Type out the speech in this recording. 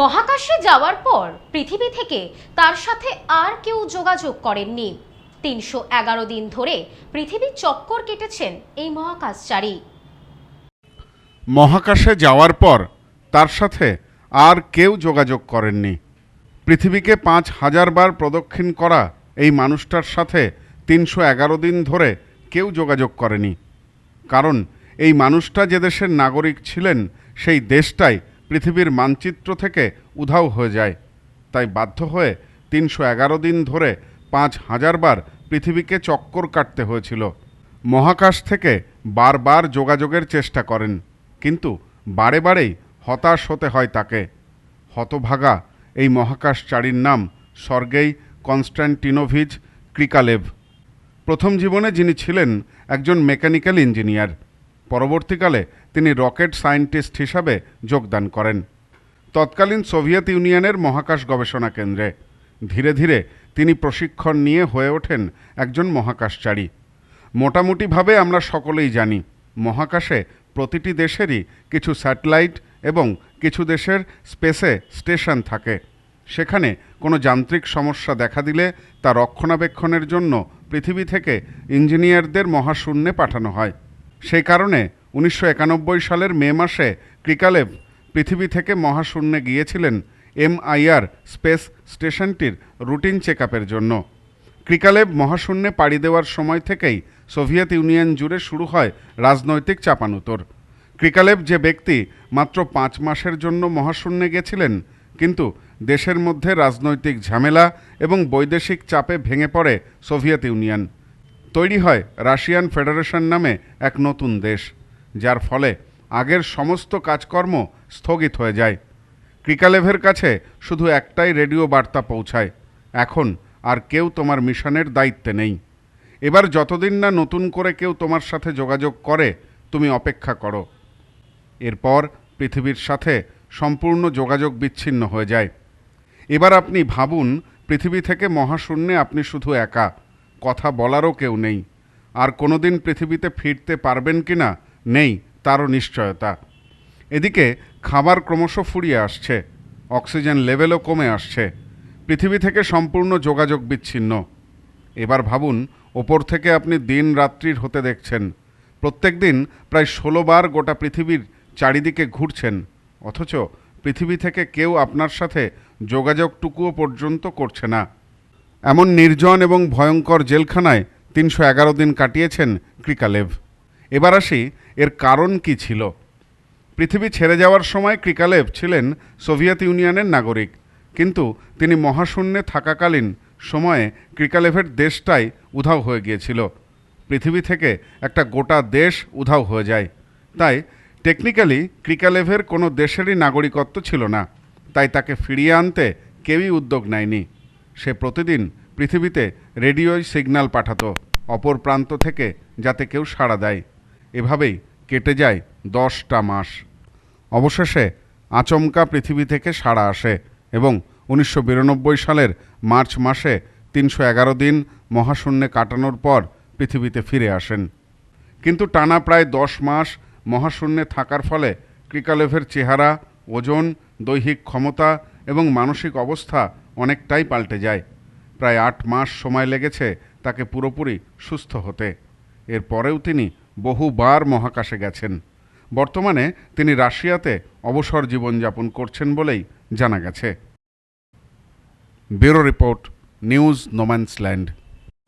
মহাকাশে যাওয়ার পর পৃথিবী থেকে তার সাথে আর কেউ যোগাযোগ করেননি। তিনশো এগারো দিন ধরে পৃথিবী চক্কর কেটেছেন এই মহাকাশচারী। মহাকাশে যাওয়ার পর তার সাথে আর কেউ যোগাযোগ করেননি। পৃথিবীকে পাঁচ হাজার বার প্রদক্ষিণ করা এই মানুষটার সাথে তিনশো এগারো দিন ধরে কেউ যোগাযোগ করেনি। কারণ এই মানুষটা যে দেশের নাগরিক ছিলেন, সেই দেশটাই পৃথিবীর মানচিত্র থেকে উধাও হয়ে যায়। তাই বাধ্য হয়ে তিনশো এগারো দিন ধরে পাঁচ হাজার বার পৃথিবীকে চক্কর কাটতে হয়েছিল। মহাকাশ থেকে বারবার যোগাযোগের চেষ্টা করেন, কিন্তু বারে বারেই হতাশ হতে হয় তাকে। হতভাগা এই মহাকাশচারীর নাম স্বর্গেই কনস্ট্যান্টিনোভিচ ক্রিকালেভ। প্রথম জীবনে যিনি ছিলেন একজন মেকানিক্যাল ইঞ্জিনিয়ার। পরবর্তীকালে তিনি রকেট সায়েন্টিস্ট হিসাবে যোগদান করেন। তৎকালীন সোভিয়েত ইউনিয়নের মহাকাশ গবেষণা কেন্দ্রে। ধীরে ধীরে তিনি প্রশিক্ষণ নিয়ে হয়ে ওঠেন একজন মহাকাশচারী। মোটামুটিভাবে আমরা সকলেই জানি, মহাকাশে প্রতিটি দেশেরই কিছু স্যাটেলাইট এবং কিছু দেশের স্পেসে স্টেশন থাকে। সেখানে কোনো যান্ত্রিক সমস্যা দেখা দিলে তা রক্ষণাবেক্ষণের জন্য পৃথিবী থেকে ইঞ্জিনিয়ারদের মহাশূন্যে পাঠানো হয়। সেই কারণে উনিশশো একানব্বই সালের মে মাসে ক্রিকালেভ পৃথিবী থেকে মহাশূন্যে গিয়েছিলেন এমআইআর স্পেস স্টেশনটির রুটিন চেক জন্য। ক্রিকালেভ মহাশূন্যে পাড়ি দেওয়ার সময় থেকেই সোভিয়েত ইউনিয়ন জুড়ে শুরু হয় রাজনৈতিক চাপানুতর। ক্রিকালেভ যে ব্যক্তি মাত্র পাঁচ মাসের জন্য মহাশূন্যে গেছিলেন, কিন্তু দেশের মধ্যে রাজনৈতিক ঝামেলা এবং বৈদেশিক চাপে ভেঙে পড়ে সোভিয়েত ইউনিয়ন। তৈরি হয় রাশিয়ান ফেডারেশন নামে এক নতুন দেশ, যার ফলে আগের সমস্ত কাজকর্ম স্থগিত হয়ে যায়। ক্রিকালেভের কাছে শুধু একটাই রেডিও বার্তা পৌঁছায়, এখন আর কেউ তোমার মিশনের দায়িত্বে নেই। এবার যতদিন না নতুন করে কেউ তোমার সাথে যোগাযোগ করে, তুমি অপেক্ষা করো। এরপর পৃথিবীর সাথে সম্পূর্ণ যোগাযোগ বিচ্ছিন্ন হয়ে যায়। এবার আপনি ভাবুন, পৃথিবী থেকে মহাশূন্যে আপনি শুধু একা কথা বলারও কেউ নেই। আর কোনোদিন পৃথিবীতে ফিরতে পারবেন কি না, নেই তারও নিশ্চয়তা। এদিকে খাবার ক্রমশ ফুরিয়ে আসছে, অক্সিজেন লেভেলও কমে আসছে, পৃথিবী থেকে সম্পূর্ণ যোগাযোগ বিচ্ছিন্ন। এবার ভাবুন, ওপর থেকে আপনি দিন রাত্রির হতে দেখছেন, প্রত্যেক দিন প্রায় ষোলো বার গোটা পৃথিবীর চারিদিকে ঘুরছেন, অথচ পৃথিবী থেকে কেউ আপনার সাথে যোগাযোগটুকুও পর্যন্ত করছে না। এমন নির্জন এবং ভয়ঙ্কর জেলখানায় তিনশো এগারো দিন কাটিয়েছেন ক্রিকালেভ। এবার আসি, এর কারণ কি ছিল? পৃথিবী ছেড়ে যাওয়ার সময় ক্রিকালেভ ছিলেন সোভিয়েত ইউনিয়নের নাগরিক, কিন্তু তিনি মহাশূন্যে থাকাকালীন সময়ে ক্রিকালেভের দেশটাই উধাও হয়ে গিয়েছিল। পৃথিবী থেকে একটা গোটা দেশ উধাও হয়ে যায়। তাই টেকনিক্যালি ক্রিকালেভের কোনো দেশেরই নাগরিকত্ব ছিল না। তাই তাকে ফিরিয়ে আনতে কেউই উদ্যোগ নেয়নি। সে প্রতিদিন পৃথিবীতে রেডিওয় সিগন্যাল পাঠাতো অপর প্রান্ত থেকে যাতে কেউ সাড়া দেয়। এভাবেই কেটে যায় দশটা মাস। অবশেষে আচমকা পৃথিবী থেকে সাড়া আসে এবং উনিশশো বিরানব্বই সালের মার্চ মাসে তিনশো এগারো দিন মহাশূন্যে কাটানোর পর পৃথিবীতে ফিরে আসেন। কিন্তু টানা প্রায় দশ মাস মহাশূন্যে থাকার ফলে ক্রিকালেভের চেহারা, ওজন, দৈহিক ক্ষমতা এবং মানসিক অবস্থা অনেকটাই পাল্টে যায়। প্রায় আট মাস সময় লেগেছে তাকে পুরোপুরি সুস্থ হতে। এরপরেও তিনি বহুবার মহাকাশে গেছেন। বর্তমানে তিনি রাশিয়াতে অবসর জীবনযাপন করছেন বলেই জানা গেছে। Bureau report, news no man's land.